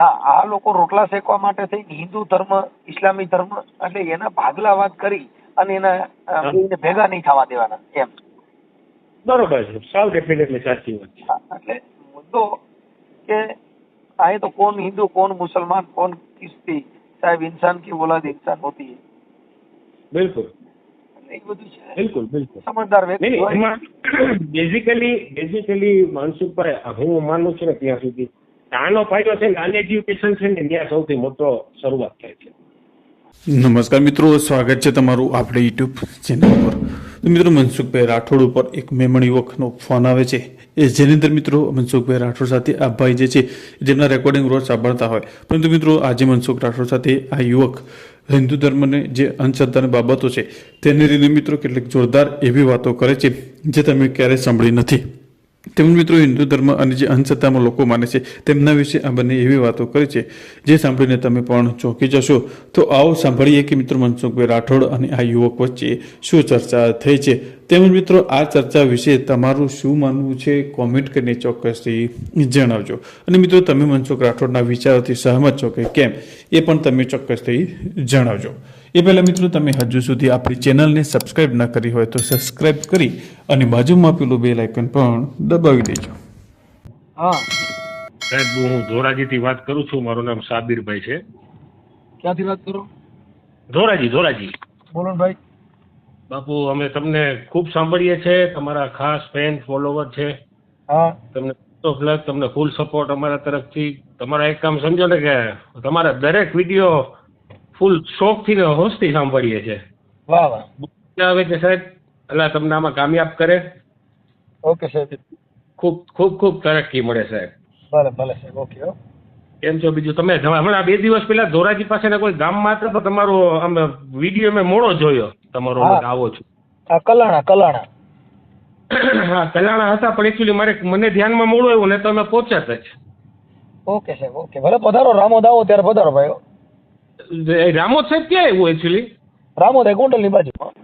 હા આ લોકો રોટલા શેકવા માટે થઈને હિન્દુ ધર્મ ઇસ્લામી ધર્મ એટલે એના ભાગલા વાત કરી અને એના ભેગા નહીં થવા દેવાના એમ. બરોબર છે. સાવ ડેફિનેટલી સાચી વાત એટલે મુદ્દો કે આ તો કોણ હિન્દુ કોણ મુસલમાન કોણ ખ્રિસ્તી સાહેબ ઇન્સાન કી ઓલાદ ઇન્સાન હોતી બિલકુલ. બિલકુલ બિલકુલ. સમજદાર વ્યક્તિ બેઝિકલી બેઝિકલી માનસુખ પર હું માનું છું ને ત્યાં સુધી આનો ફાયદો છે ને એજ્યુકેશન છે ને, ત્યાં સૌથી મોટો શરૂઆત થાય છે. નમસ્કાર મિત્રો, સ્વાગત છે તમારું આપણે યુટ્યુબ ચેનલ પર. તો મિત્રો, મનસુખભાઈ રાઠોડ ઉપર એક મેમણ યુવકનો ફોન આવે છે. એ જેની અંદર મિત્રો, મનસુખભાઈ રાઠોડ સાથે આ ભાઈ જે છે જેમના રેકોર્ડિંગ રોજ સાંભળતા હોય. પરંતુ મિત્રો, આજે મનસુખ રાઠોડ સાથે આ યુવક હિન્દુ ધર્મને જે અંધશ્રદ્ધાની બાબતો છે, તેને લઈને મિત્રો કેટલીક જોરદાર એવી વાતો કરે છે, જે તમે ક્યારેય સાંભળી નથી. તેમજ મિત્રો હિન્દુ ધર્મ અને જે અંધશ્રદ્ધામાં લોકો માને છે, તેમના વિશે આ બંને એવી વાતો કરી છે, જે સાંભળીને તમે પણ ચોંકી જશો. તો આવો સાંભળીએ કે મિત્રો મનસુખભાઈ રાઠોડ અને આ યુવક વચ્ચે શું ચર્ચા થઈ છે. તેમજ મિત્રો, આ ચર્ચા વિશે તમારું શું માનવું છે? કોમેન્ટ કરીને ચોક્કસથી જણાવજો. અને મિત્રો, તમે મનસુખ રાઠોડના વિચારોથી સહમત છો કે કેમ, એ પણ તમે ચોક્કસથી જણાવજો. એ પહેલાં મિત્રો તમે હજુ સુધી આપણી ચેનલને સબસ્ક્રાઇબ ન કરી હોય તો સબસ્ક્રાઇબ કરી અને બાજુમાં પેલું બેલ આઇકન પણ દબાવી દેજો. હા. સાહેબ હું ધોરાજીથી વાત કરું છું. મારું નામ સાબિરભાઈ છે. ક્યાંથી વાત કરો? ધોરાજી ધોરાજી. બોલો ભાઈ બાપુ અમે તમને ખૂબ સાંભળીએ છીએ તમારા ખાસ ફેન ફોલોવર છે. હા. તમને તમને ફૂલ સપોર્ટ અમારા તરફથી. તમારા એક કામ સમજો ને કે તમારા દરેક વીડિયો ફૂલ શોખથી ને હોશથી સાંભળીએ છીએ. વાહ વાહ. આવે છે સાહેબ. અલ્લાહ તમને આમાં કામયાબ કરે. ઓકે સાહેબ. ખૂબ ખૂબ ખૂબ તરક્કી મળે સાહેબ. ભલે ભલે સાહેબ. ઓકે કેમ છો બીજું? તમે હમણાં બે દિવસ પહેલા ધોરાજી પાસેના કોઈ ગામમાં હતા તો તમારો આમ વીડિયો મેં મોડો જોયો. તમારો આવો છો. હા કલાણા કલાણા. હા કલાણા હતા પણ એકચ્યુઅલી મારે મને ધ્યાનમાં મોડો આવ્યો ને તો અમે પહોંચ્યા જ. ઓકે સાહેબ. ઓકે. ભલે પધારો રામો દાવો ત્યારે પધારો ભાઈ રામોદ સાહેબ ક્યાં આવ્યું એકચ્યુઅલી રામોદ એ ગોંડલની બાજુમાં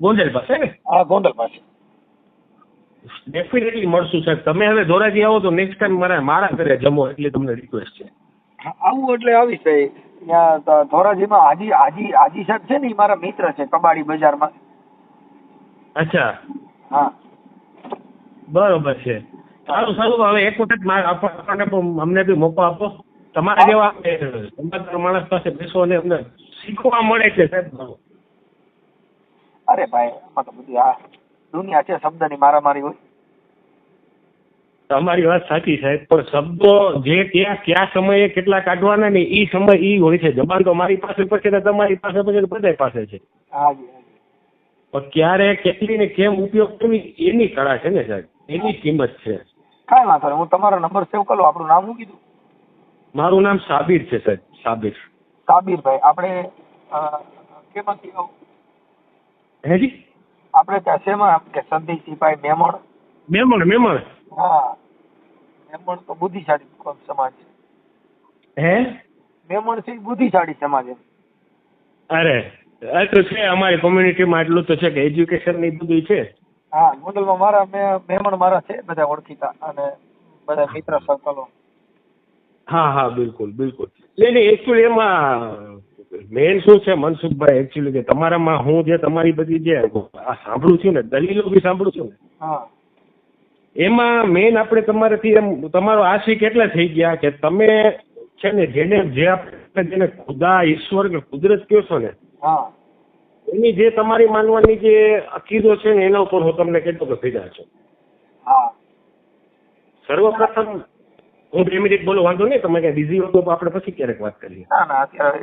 ગોંડલ પાસે ને? હા ગોંડલ પાસે. ડેફિનેટલી મળશું સાહેબ. તમે હવે ધોરાજી આવો તો નેક્સ્ટ ટાઈમ મારા મારા ઘરે જમો એટલે તમને રિક્વેસ્ટ છે. આવું એટલે આવીશ ભાઈ. ત્યાં ધોરાજીમાં હાજી હાજી હાજી સાહેબ છે ને એ મારા મિત્ર છે કબાડી બજારમાં. અચ્છા. હા. બરોબર છે. સારું સારું. હવે એક વખત આપણને પણ અમને બી મોકો આપો. તમારા જેવા સમજદાર માણસ પાસે બેસો અને અમને શીખવા મળે છે સાહેબ અરે ભાઈ આમાં તો બધી આ દુનિયા છે શબ્દની મારામારી હોય. તમારી વાત સાચી સાહેબ પણ શબ્દો જે ક્યાં કયા સમયે કેટલા કાઢવાના ને એ સમય એ હોય છે. જબાન તો મારી પાસે પછી ને તમારી પાસે પછી ને બધાય પાસે છે. પણ ક્યારે કેટલી ને કેમ ઉપયોગ કરવી એની કળા છે ને સાહેબ. એની કિંમત છે. કાંઈ વાંધો નહીં હું તમારો નંબર સેવ કરો આપણું નામ શું કીધું? મારું નામ સાબિર છે સાહેબ. સાબિર. સાબિરભાઈ આપણે કેમાંથી? હેજી આપણે ત્યાં શેમાં? કે સંદીપ સિપાઈ મેમણ. મેમણ મેમણ. હા. મેમણ તો બુદ્ધિશાળી સમાજ છે? હે? મેમણ છે બુદ્ધિશાળી સમાજ અરે આ તો છે અમારી કોમ્યુનિટીમાં એટલું તો છે કે એજ્યુકેશનની બધું છે. હા ગોંડલમાં મારા મેમણ મારા છે બધા ઓળખીતા અને બધા મિત્ર સર્કલો હા હા બિલકુલ બિલકુલ. નહીં નહીં એકચ્યુઅલી એમાં મેન શું છે મનસુખભાઈ એકચ્યુઅલી કે તમારામાં હું જે તમારી બધી જે આ સાંભળું છું ને દલીલો બી સાંભળું છું ને હા. એમાં મેન આપણે તમારાથી એમ તમારો આશિક એટલા થઈ ગયા કે તમે છે ને જેને જે આપણે જેને ખુદા ઈશ્વર કે કુદરત કહો છો ને હા. એની જે તમારી માનવાની જે અકીદો છે ને એના ઉપર હું તમને કેટલો કે ફિદા છું. હા. સર્વપ્રથમ હું બે મિનિટ બોલો વાંધો નહીં તમે કઈ બિઝી હો તો આપણે પછી ક્યારેક વાત કરીએ. ના ના અત્યારે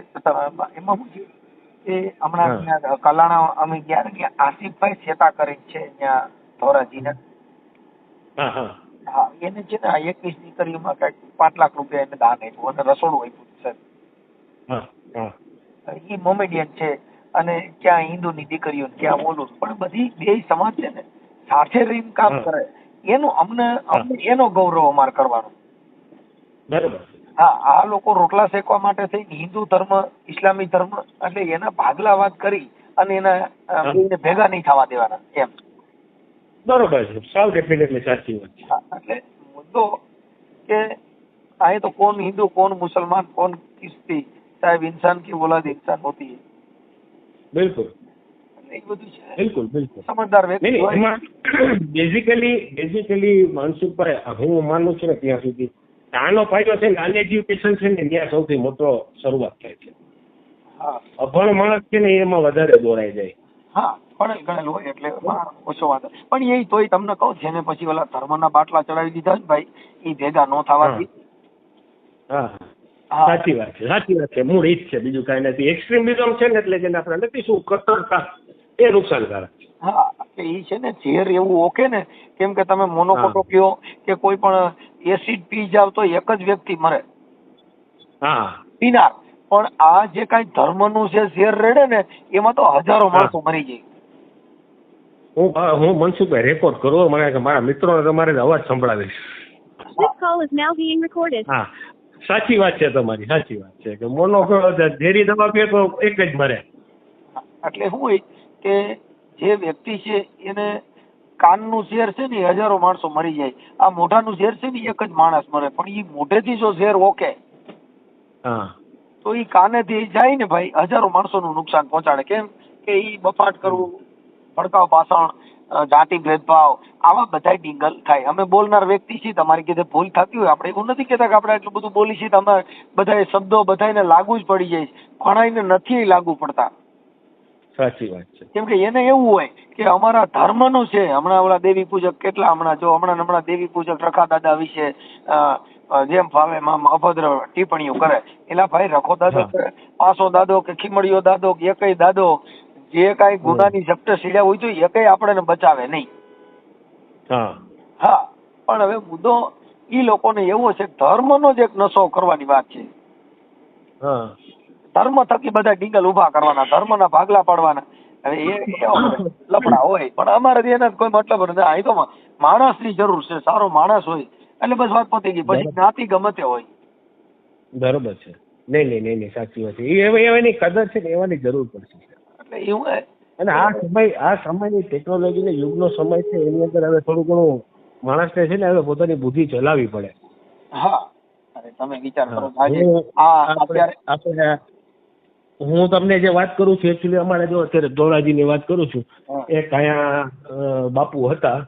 એમાં થયું કે હમણાં કલાણા અમે ગયા કે આસિફભાઈ શેતા કરી છે ત્યાં ધોરાજીને. હા હા. હા એને છે ને એકવીસ દીકરીઓમાં કંઈક પાંચ લાખ રૂપિયા એને દાન આપ્યું અને રસોડું આપ્યું છે હા હા. એ મોમેડિયન છે અને ક્યાં હિન્દુની દીકરીઓ ક્યાં ઓલું પણ બધી બે સમાજ છે ને સાથે રહીને કામ હા. કરે. એનું અમને અમને એનો ગૌરવ અમારે કરવાનો. બરાબર. આ લોકો રોટલા શેકવા માટે થઈને હિન્દુ ધર્મ ઇસ્લામી ધર્મ એટલે એના ભાગલાવાદ કરી અને એના ભેગા નહીં થવા દેવાના એમ. બરોબર છે. સાવ ડેફિનેટલી સાચી વાત છે. મુસલમાન કોણ કિસ્તી સાહેબ ઇન્સાન કી ઓલાદ ઇન્સાન હોતી હે. બિલકુલ. બિલકુલ બિલકુલ. સમજદાર વ્યક્તિ બેઝિકલી બેઝિકલી માનસુખભાઈ હું માનું છું ને ત્યાં સુધી નાનો ફાયદો છે નાન એજ્યુકેશન છે ને ત્યાં સૌથી મોટો શરૂઆત થાય છે. હા. અભણ માણસ છે ને એમાં વધારે દોરાઈ જાય. હા ભણેલ ગણેલ હોય એટલે ઓછો વાંધો. પણ એ તોય તમને કહું જેને પછી ઓલા ધર્મના બાટલા ચડાવી દીધા ને ભાઈ એ ભેગા ન થવાથી. હા સાચી વાત છે સાચી વાત છે. મૂળ ઈ જ છે બીજું કાંઈ નથી. એક્સ્ટ્રીમિઝમ છે ને એટલે જેને આપણે નથી શું કટ્ટરતા. એ નુકસાનકારક છે. હા એ છે ને ઝેર એવું ઓકે ને કેમ કે તમે મોનોકોટો પીઓ કે કોઈ પણ એસિડ પી જાવ તો એક જ વ્યક્તિ મરે. હા. પીનાર. પણ આ જે કાંઈ ધર્મનું છે ઝેર રેડે ને એમાં તો હજારો માણસો મરી જાય. હું હું મનસુખભાઈ રેકોર્ડ કરું મને કે મારા મિત્રોને તમારે અવાજ સંભળાવીશ. હા. સાચી વાત છે તમારી સાચી વાત છે. કે મોનો ઝેરી દવા પીએ તો એક જ મરે. એટલે શું હોય કે જે વ્યક્તિ છે એને કાનનું ઝેર છે ને હજારો માણસો મરી જાય. આ મોઢાનું ઝેર છે ને એક જ માણસ મરે. પણ એ મોઢેથી જો ઝેર ઓકે તો એ કાનેથી જાય ને ભાઈ હજારો માણસોનું નુકસાન પહોંચાડે. કેમ કે એ બફાટ કરવું ભડકાવ ભાષણ જાતિ ભેદભાવ આવા બધા ડિંગલ થાય. અમે બોલનાર વ્યક્તિ છીએ તમારી કીધે ભૂલ થતી હોય. આપણે એવું નથી કહેતા કે આપણે આટલું બધું બોલી છીએ તમે અમે બધા શબ્દો બધાને લાગુ જ પડી જાય. ઘણાઈને નથી લાગુ પડતા. સાચી વાત છે. કેમ કે એને એવું હોય કે અમારા ધર્મનું છે હમણાં ઓલા દેવી પૂજક કેટલા હમણાં જો હમણાં હમણાં દેવી પૂજક રખા દાદા વિશે જેમ ફાવે એમ અભદ્ર ટિપ્પણીઓ કરે. એલા ભાઈ રખો દાદો. પાસો દાદો કે ખીમડીયો દાદો કે એકય દાદો જે કાંઈ ગુનાની ઝપટે સીડ્યા હોય તો એકય આપણને બચાવે નહીં. હા. હા પણ હવે મુદ્દો ઈ લોકોને એવો છે કે ધર્મનો જ એક નશો કરવાની વાત છે. હા. ધર્મ થકી બધા ડીંગલ ઊભા કરવાના ધર્મના ભાગલા પાડવાના. હવે એ લફડા હોય. પણ અમારે એના કોઈ મતલબ નથી. અહીં તો માણસની જરૂર છે. સારો માણસ હોય. એટલે બસ વાત પતી ગઈ. પછી જ્ઞાતિ ગમે તે હોય. બરોબર છે. નહીં નહીં નહીં નહીં સાચી વાત છે. એ એવાની કદર છે ને એવાની જરૂર પડશે. એટલે એવું. અને આ સમય આ સમયની ટેકનોલોજી ને યુગનો સમય છે એની અંદર હવે થોડું ઘણું માણસને છે ને હવે પોતાની બુદ્ધિ ચલાવવી પડે. હા. તમે વિચાર કરો. આજે આ અત્યારે આપણે હું તમને જે વાત કરું છું એકચ્યુઅલી અમારે જો અત્યારે ધોળાજીની વાત કરું છું. એક અહીંયા બાપુ હતા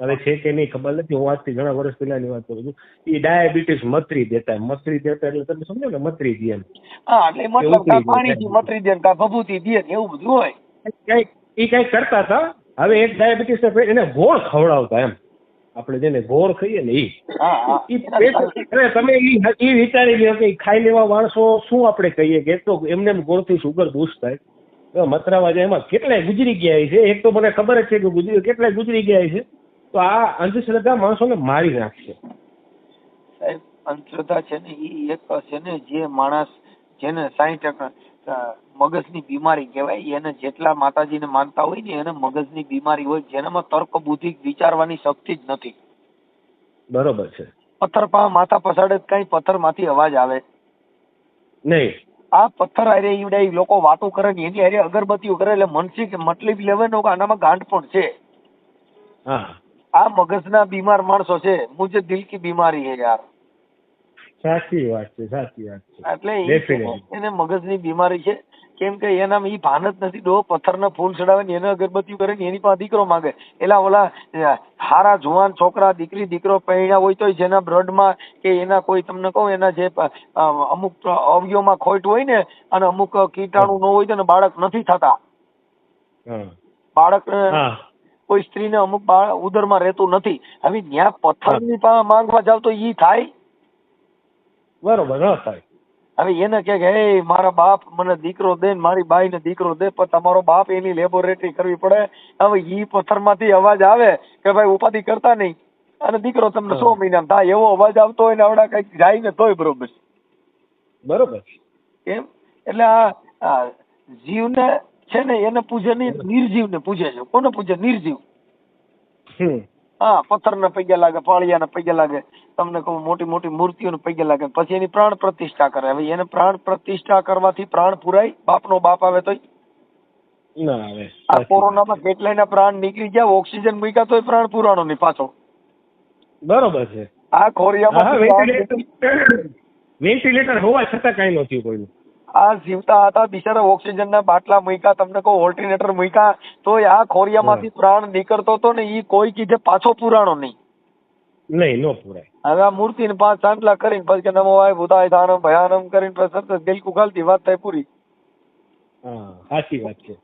હવે છે કે નહીં ખબર નથી હું આજથી ઘણા વર્ષ પહેલાની વાત કરું છું એ ડાયાબિટીસ મતરી દેતા મતરી દેતા એટલે તમે સમજો ને મતરી દે હા એટલે મતલબ કાં પાણીથી. મતરી દે ભભૂતિ દે એવું બધું હોય કંઈક એ કંઈક કરતા હતા હવે એક ડાયાબિટીસ એને ગોળ ખવડાવતા એમ આપણે જેને ગોળ ખાઈએ ને અરે તમે ઈ ઈ વિચારી લ્યો કે ખાઈ લેવા માણસો શું આપણે કહીએ કે તો એમને એમ ગોળથી સુગર બૂસ્ટ થાય. હવે એમાં કેટલાય ગુજરી ગયા છે. એક તો મને ખબર જ છે કે ગુજરી કેટલાય ગુજરી ગયા છે. તો આ અંધશ્રદ્ધા માણસોને મારી નાખશે. સાહેબ અંધશ્રદ્ધા છે ને એ એક છે ને જે માણસ જેને સાહીઠ ટકા મગજની બીમારી કહેવાય. એને જેટલા માતાજીને માનતા હોય ને એને મગજની બીમારી હોય જેનામાં તર્ક બુદ્ધિ વિચારવાની શક્તિ જ નથી. બરોબર છે. પથ્થર પા માથા પસાડે કઈ પથ્થરમાંથી અવાજ આવે. નહીં. આ પથ્થર હારે ઈવડે લોકો વાતો કરે ને એની હારે અગરબત્તીઓ કરે એટલે મનસી કે મતલબ લેવાનો આનામાં ગાંઠ પણ છે. હા. આ મગજના બીમાર માણસો છે. મુજે દિલ કી બીમારી હે યાર. સાચી વાત છે સાચી વાત છે. એટલે એને મગજની બીમારી છે. કેમ કે એના ઈ ભાન જ નથી. ડો પથ્થરના ફૂલ ચડાવે ને એને અગરબત્તી કરે ને એની પાસે દીકરો માંગે. એલા ઓલા હારા જુવાન છોકરા દીકરી દીકરો પહેણ્યા હોય તો જેના બ્લડમાં કે એના કોઈ તમને કહું એના જે અમુક અવયવમાં ખોટ હોય ને અને અમુક કીટાણુ ન હોય તો બાળક નથી થતા. બાળક કોઈ સ્ત્રીને અમુક ઉદર ઉદરમાં રહેતું નથી. હવે જ્યાં પથ્થરની માંગવા જાવ તો ઈ થાય. બરોબર ન થાય. હવે એને કે હે મારા બાપ મને દીકરો દે ને મારી બાઈ ને દીકરો દે પણ તમારો બાપ એની લેબોરેટરી કરવી પડે. હવે ઈ પથ્થરમાંથી અવાજ આવે કે ભાઈ ઉપાધિ કરતા નહીં. અને દીકરો તમને. સો મહિનામાં થાય એવો અવાજ આવતો હોય ને આવડા કંઈક જાય ને તોય બરોબર. બરોબર. એમ એટલે આ આ જીવને છે ને એને પૂજે નહીં નિર્જીવને પૂજે છે. કોને પૂજે નિર્જીવ. હમ. હા પથ્થરના પૈયા લાગે પાળિયાના પૈયા લાગે તમને કહું મોટી મોટી મૂર્તિઓને પૈયા લાગે. પછી એની પ્રાણ પ્રતિષ્ઠા કરે. હવે એને પ્રાણ પ્રતિષ્ઠા કરવાથી પ્રાણ પુરાય બાપનો બાપ આવે તોય. ના આવે. આ કોરોનામાં કેટલાયના પ્રાણ નીકળી ગયા ઓક્સિજન મૂક્યા તોય પ્રાણ પુરાણો ની પાછો બરોબર છે. આ હા ખોરિયામાં વેન્ટિલેટર હોવા છતાં કઈ ન કોઈનું આ જીવતા હતા. બિચારા ઓક્સિજનના બાટલા મૂક્યા તમને કહું ઓલ્ટરનેટર મૂક્યા. તો આ ખોરિયામાંથી પ્રાણ નીકળતો હતો ને એ કોઈ કીધે પાછો પુરાણો નહીં. નહીં નો પુરાય. હવે આ મૂર્તિ ને પાંચ સાંટલા કરીને પછી કે નમો આય ભૂતાય ધાનમ ભયાનમ કરીને પછી સરસ દિલ કુગાલતી વાત થાય પૂરી. હા સાચી વાત છે.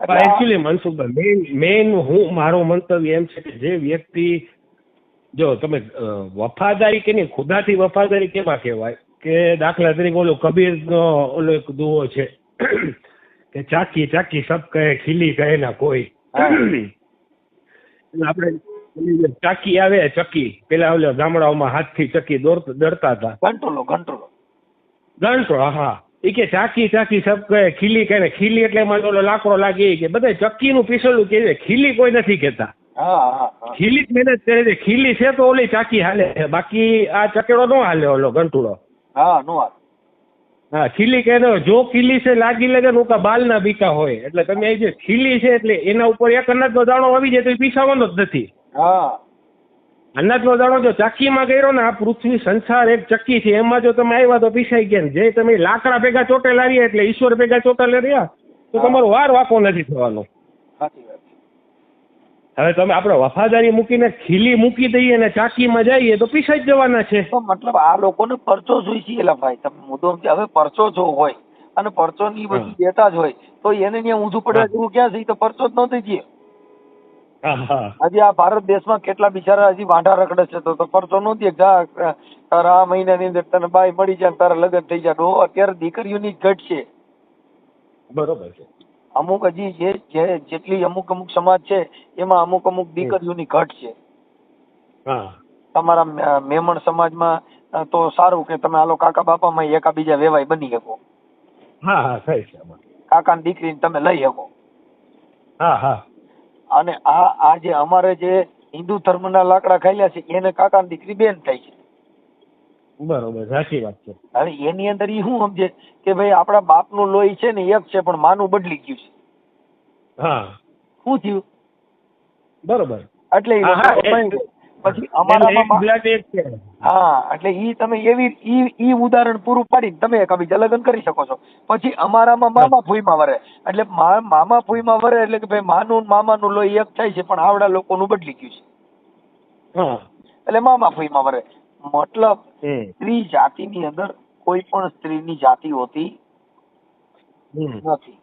એકચ્યુઅલી મનસુખભાઈ મેઇન મેઇન હું મારો મંતવ્ય એમ છે કે જે વ્યક્તિ જો તમે વફાદારી કે નહીં ખુદાથી વફાદારી કેમાં કહેવાય? કે દાખલા તરીકે ઓલો કબીરનો ઓલો એક દુઓ છે કે ચાકી ચાકી સબ કહે ખીલી કહે ના કોઈ. આપણે ચાકી આવે ચક્કી પેલા ઓલો ગામડાઓમાં હાથથી ચકી દોડતા હતા. ઘંટોલો ઘંટોલો ગણતો હા. એ કે ચાકી ચાકી સબ કહે ખીલી કહે ખીલી એટલે એમાં ઓલો લાકડો લાગે કે બધા ચક્કીનું પીસેલું કે ખીલી કોઈ નથી કહેતા. હા ખીલી જ મહેનત કરે છે ખીલી છે તો ઓલી ચાકી હાલે છે. બાકી આ ચકેડો ન હાલે ઓલો ગંટુડો હા નો વાત. હા ખીલી કહે ને જો ખીલી છે લાગી લાગે ને ઉકા બાલ ના બીકા હોય. એટલે તમે એ જે ખીલી છે એટલે એના ઉપર એક અનાજનો દાણો આવી જાય તો એ પીસાવાનો જ નથી. હા. અનાજનો દાણો જો ચાકીમાં કર્યો ને આ પૃથ્વી સંસાર એક ચક્કી છે. એમાં જો તમે આવ્યા તો પીસાઈ ગયા જે તમે લાકડા ભેગા ચોટેલા રહ્યા એટલે ઈશ્વર ભેગા ચોટેલા રહ્યા તો તમારો વાર વાકો નથી થવાનો. સાચી વાત. હવે તમે આપણે વફાદારી મૂકીને ખીલી મૂકી દઈએ ને ચાકીમાં જઈએ તો પીસાઈ જ જવાના છે. મતલબ આ લોકોને પરચો જોઈ છે એલા ભાઈ. તમે મુદ્દો હવે પરચો જો હોય અને પરચો ની બધી દેતા જ હોય તો એને ત્યાં ઊંધું પડવા જેવું ક્યાં છે? તો પરચો જ નહોતી જે હા હા. હજી આ ભારત દેશમાં કેટલા બિચારા હજી વાંઢા રખડે છે તો પરચો નહોતી જા તારા આ મહિનાની અંદર તને બાય મળી જાય તારા લગ્ન થઈ જાય. અત્યારે દીકરીઓની ઘટ છે. બરોબર છે. અમુક હજી જે જે જેટલી અમુક અમુક સમાજ છે એમાં અમુક અમુક દીકરીઓની ઘટ છે. તમારા મેમણ સમાજમાં તો સારું કે તમે આલો કાકા બાપામાં એકાબીજા વેવાય બની શકો. હા હા થાય છે આમાં. કાકાની દીકરીને તમે લઈ શકો. હા હા. અને આ આ જે અમારે જે હિન્દુ ધર્મના લાકડા ખાઈલા છે એને કાકાની દીકરી બેન થાય છે. બરોબર સાચી વાત છે. હવે એની અંદર ઈ શું સમજે કે ભાઈ આપણા બાપનું લોહી છે ને એક છે પણ માનું બદલી ગયું છે. હા. શું થયું? બરોબર. એટલે એક-. પછી અમારામાં એક એક હા એટલે ઈ તમે એવી ઈ ઈ ઉદાહરણ પૂરું પાડીને તમે એકબીજા લગ્ન કરી શકો છો. પછી અમારામાં મામા ફૂઈમાં વરે. એટલે મામા ફૂઈમાં વરે એટલે કે ભાઈ માનું ને મામાનું લોહી એક થાય છે પણ આવડા લોકોનું બદલી ગયું છે. હા. એટલે મામા ફૂઈમાં વરે. મતલબ સ્ત્રી જાતિની અંદર કોઈ પણ સ્ત્રીની જાતિ હોતી નથી.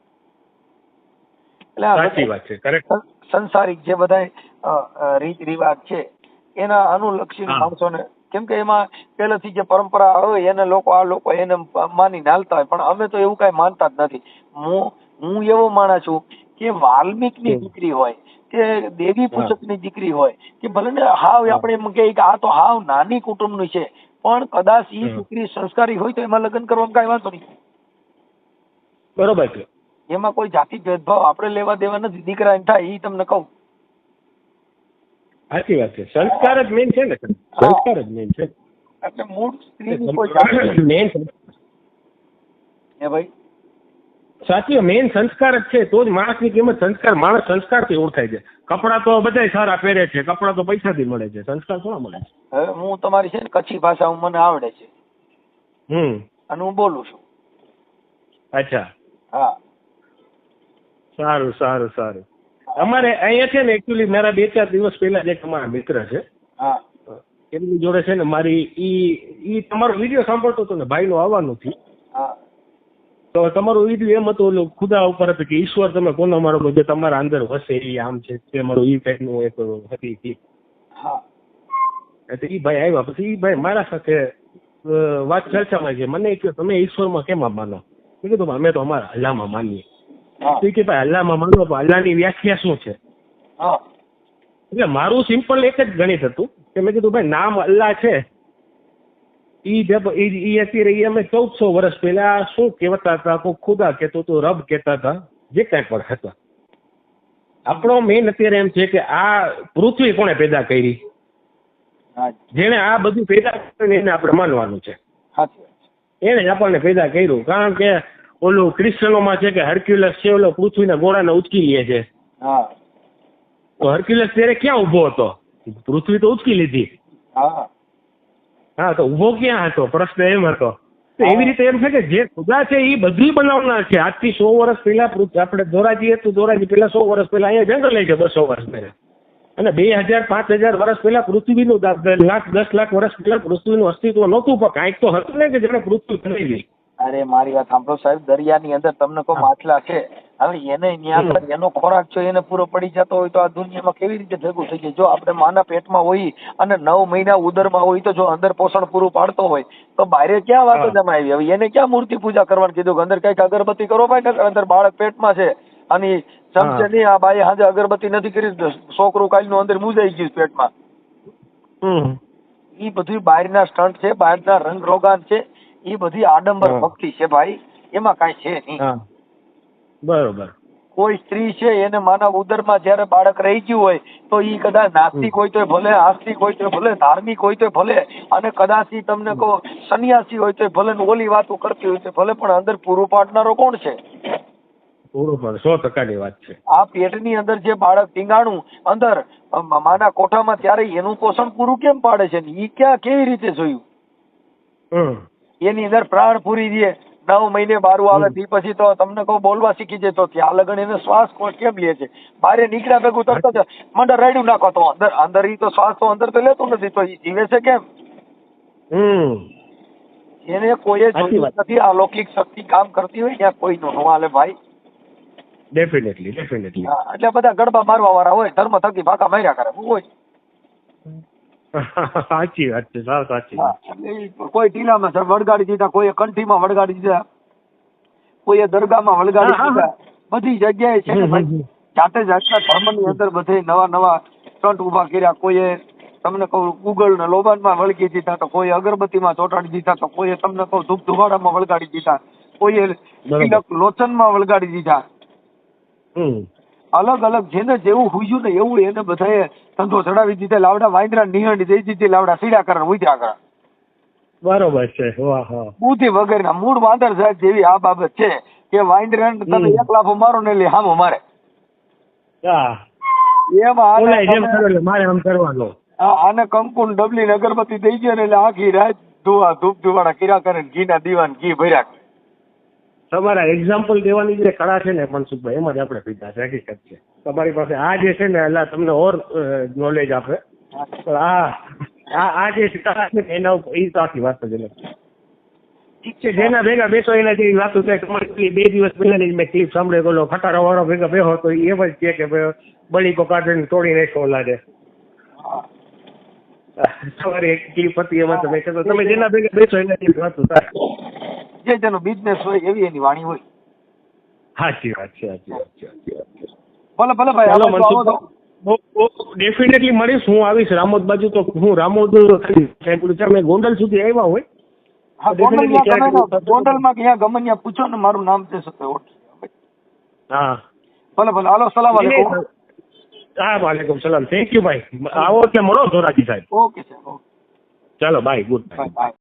એટલે સાચી વાત છે કરેક્ટ સંસારિક જે બધા રીત રિવાજ છે એના અનુલક્ષી માણસો માણસોને કેમ કે એમાં પહેલેથી જે પરંપરા હોય એને લોકો આ લોકો એને માની નાલતા હોય પણ અમે તો એવું કઈ માનતા જ નથી. હું હું એવો માણસ છું કે વાલ્મીકની. દીકરી હોય કે દેવી. પૂજકની દીકરી હોય કે ભલે ને હાવ આપણે એમ કે આ તો હાવ નાની કુટુંબની છે પણ કદાચ એ દીકરી સંસ્કારી હોય તો એમાં લગ્ન કરવામાં કઈ વાંધો નહીં. બરોબર છે. એમાં કોઈ જાતિ ભેદભાવ આપણે લેવા દેવા નથી દીકરા એમ થાય એ તમને કહું. સાચી વાત છે. સંસ્કાર જ મેન છે ને સંસ્કાર જ મેન છે. એટલે મૂળ સ્ત્રી કોઈ જાતિ મેન હે ભાઈ? સાચી મેઇન સંસ્કાર જ છે તો જ માણસની કિંમત સંસ્કાર માણસ સંસ્કારથી ઓળખાય છે. કપડાં તો બધાય સારા પહેરે છે કપડાં તો પૈસાથી મળે છે. સંસ્કાર થોડા મળે છે? હવે હું તમારી છે ને કચ્છી ભાષા મને આવડે છે. હમ. અને હું બોલું છું. અચ્છા. હા. સારું સારું સારું. અમારે અહીંયા છે ને એકચ્યુઅલી મારા બે ચાર દિવસ પહેલા જે તમારા અમારા મિત્ર છે. હા. એમની જોડે છે ને મારી ઈ ઈ તમારો વીડિયો સાંભળતો હતો ને ભાઈનું આવવાનું થયું. હા. તો તમારું વીડિયો એમ હતું ઓલું ખુદા ઉપર હતું કે ઈશ્વર તમે કોનો મારો જે તમારા અંદર વસે એ આમ છે તે મારું ઈ ટાઈપનું એક હતી હતી હા. એટલે ઈ ભાઈ આવ્યા પછી ઈ ભાઈ મારા સાથે વાત ચર્ચામાં છે. મને કે તમે ઈશ્વરમાં કેમ માનો? મેં કીધું અમે તો અમારા અલ્લાહમાં માનીએ. તો કે ભાઈ અલ્લાહમાં માનો પણ અલ્લાહની વ્યાખ્યા શું છે? એટલે મારું સિમ્પલ એક જ ગણિત હતું કે મેં કીધું ભાઈ નામ અલ્લાહ છે ઈ જે ઈ અત્યારે ઈ અમે ચૌદસો વર્ષ પહેલા શું કહેતા હતા કોઈ ખુદા કહેતો તો રબ કહેતા હતા જે કાંઈ પણ હતા. આપણો મેઇન અત્યારે એમ છે કે આ પૃથ્વી કોણે પેદા કરી? હા જેણે આ બધું પેદા કર્યું એને આપણે માનવાનું છે. એને આપણને પેદા કર્યું. કારણ કે ઓલું ક્રિશ્ચનોમાં છે કે હર્ક્યુલસ છે ઓલો પૃથ્વીના ગોળાને ઉચકી લે છે. હા. તો હર્ક્યુલસ ત્યારે ક્યાં ઊભો હતો? પૃથ્વી તો ઉચકી લીધી. હા તો ઊભો ક્યાં હતો? પ્રશ્ન એમ હતો. એવી રીતે એમ છે કે જે ખુદા છે એ બધું બનાવનાર છે. આજથી સો વર્ષ પહેલા આપણે ધોરાજી હતું ધોરાજી પહેલા સો વર્ષ પહેલા અહીંયા જંગલ છે બસો વર્ષ પહેલા. અને બે હજાર પાંચ હજાર વર્ષ પહેલા પૃથ્વીનું લાખ દસ લાખ વર્ષ પહેલા પૃથ્વીનું અસ્તિત્વ નહોતું પણ કાંઈક તો હતું ને કે જેને પૃથ્વી બનાવી અરે મારી વાત સાંભળો સાહેબ દરિયાની અંદર તમને કોઈ માછલા છે? હવે એને ન્યા એનો ખોરાક છે એને પૂરો પડી જતો હોય તો આ દુનિયામાં કેવી રીતે ભેગું થઈ જાય? જો આપણે માના પેટમાં હોઈ અને નવ મહિના ઉદરમાં હોય તો જો અંદર પોષણ પૂરું પાડતો હોય તો બહારે ક્યાં વાતો. જમાવી હવે એને ક્યાં મૂર્તિ પૂજા કરવાનું કીધું કે અંદર કંઈક અગરબત્તી કરો ભાઈ અંદર બાળક પેટમાં છે. અને સમજે નહીં આ બાઈ હાજે અગરબત્તી નથી કરી છોકરું કાલનું અંદર મુજાઈ ગયું પેટમાં. હમ. ઈ બધું બહારના સ્ટન્ટ છે બહારના રંગ રોગાન છે એ બધી આડંબર ભક્તિ છે ભાઈ. એમાં કાંઈ છે નહીં. બરોબર. કોઈ સ્ત્રી છે એને માના ઉદરમાં જ્યારે બાળક રહી ગયું હોય તો ઈ કદાચ નાસ્તિક હોય તો ભલે આસ્તિક હોય તો ભલે ધાર્મિક હોય તો ભલે અને કદાચ તમને કહો સન્યાસી હોય તો ભલે ઓલી વાતો કરતી હોય તો ભલે પણ અંદર પૂરું પાડનારો કોણ છે? બરોબર સો ટકાની વાત છે. આ પેટની અંદર જે બાળક ટીંગાણું અંદર માના કોઠામાં ત્યારે એનું પોષણ પૂરું કેમ પાડે છે એ ઈ ક્યાં કેવી રીતે જોયું? એની અંદર પ્રાણ પૂરી દે. નવ મહિને બારું આવે તે પછી તો તમને કહું બોલવા શીખી જાય તો ત્યાં લગન એને શ્વાસ કોષ કેમ લે છે? બારે નીકળ્યા ભેગું તરત જ મંડળ રાયડું નાખો તો. અંદર અંદર ઈ તો શ્વાસ તો અંદર તો લેતો નથી તો ઈ જીવે છે કેમ? હમ. એને કોઈએ સાચી જોયું. નથી અલૌકિક શક્તિ કામ કરતી હોય ત્યાં કોઈ નું. હાલે ભાઈ. ડેફિનેટલી ડેફિનેટલી એટલે બધા ગડબા મારવા વાળા હોય ધર્મ થકી ભાગા માર્યા કરે. હોય. સાચી વાત છે સાવ સાચી કોઈ ટીલામાં સર વળગાડી દીધા કોઈએ કંઠીમાં વળગાડી દીધા કોઈ દરગાહમાં વળગાડી દીધા બધી જગ્યાએ છે ને. જાતે જાતના ધર્મની અંદર બધે નવા નવા સ્ટન્ટ ઊભા કર્યા કોઈએ તમને કહું ગુગલ ને લોબાનમાં વળગી દીધા તો કોઈ અગરબત્તીમાં ચોંટાડી દીધા તો કોઈએ તમને કહું ધૂપ ધુવાડામાં વળગાડી દીધા કોઈએ લોચનમાં વળગાડી દીધા. હમ. અલગ અલગ જેને જેવું હુજ્યું ને એવું એને બધાએ ધંધો ચડાવી દીધે. લાવડા વાંદરા નિહણી દઈ દીધી લાવડા સીડા કરે ઉધ્યા કરે બરોબર છે. વાહ બુદ્ધિ વગેરેના મૂળ વાંદર સાહેબ જેવી આ બાબત છે કે વાંદરા તમે એક લાફો મારો ને એટલે હામો મારે. આને ઓલાય જેમ તમે- કરો એટલે મારે આમ કરવાનું. આને કંકુ ડબલી અગરબત્તી દઈ ગયો ને એટલે આખી રાત ધુવા ધૂપ ધુવાડા કર્યા કરે ઘી ના દીવાન ઘી ભર્યા કરે. તમારા એક્ઝામ્પલ દેવાની જે કળા છે ને મનસુખભાઈ, એમાં જ આપણે પીધા છે, હકીકત છે. તમારી પાસે આ જે છે ને એટલે તમને ઓર નોલેજ આપે. પણ આ આ જે કળા છે એના ઉપર એ તો આખી વાત જ ઠીક છે, જેના ભેગા બેસો, એના જેવી વાતો થાય તમારી બે દિવસ પહેલા મેં ક્લિપ સાંભળે ગયેલો ખટારા વાળો ભેગા બેહો તો એમ જ છે કે, ભાઈ બળીકો કાઢીને તોડી નાખો, લાગે. તમારી એક ક્લિપ હતી, એમાં તમે તમે જેના ભેગા બેસો, એના જેવી વાતો થાય. જે તેનો બિઝનેસ હોય એવી એની વાણી હોય. સાચી વાત છે સાચી વાત છે સાચી વાત છે. ભલે ભલે ભાઈ હાલો. મનસુખ ડેફિનેટલી મળીશ હું આવીશ રામોદ બાજુ તો હું રામોદ અમે ગોંડલ સુધી આવ્યા હોય. હા ગોંડલમાં ગોંડલમાં કે અહીંયા ગમે ત્યાં પૂછો ને મારું નામ છે સતે હા. ભલે ભલે હાલો સલામ આલેકુમ. હા વાલેકુમ સલામ. થેન્ક યુ ભાઈ. આવો એટલે મળો ધોરાજી સાહેબ. ઓકે સાહેબ ઓકે ચાલો બાય ગુડ બાય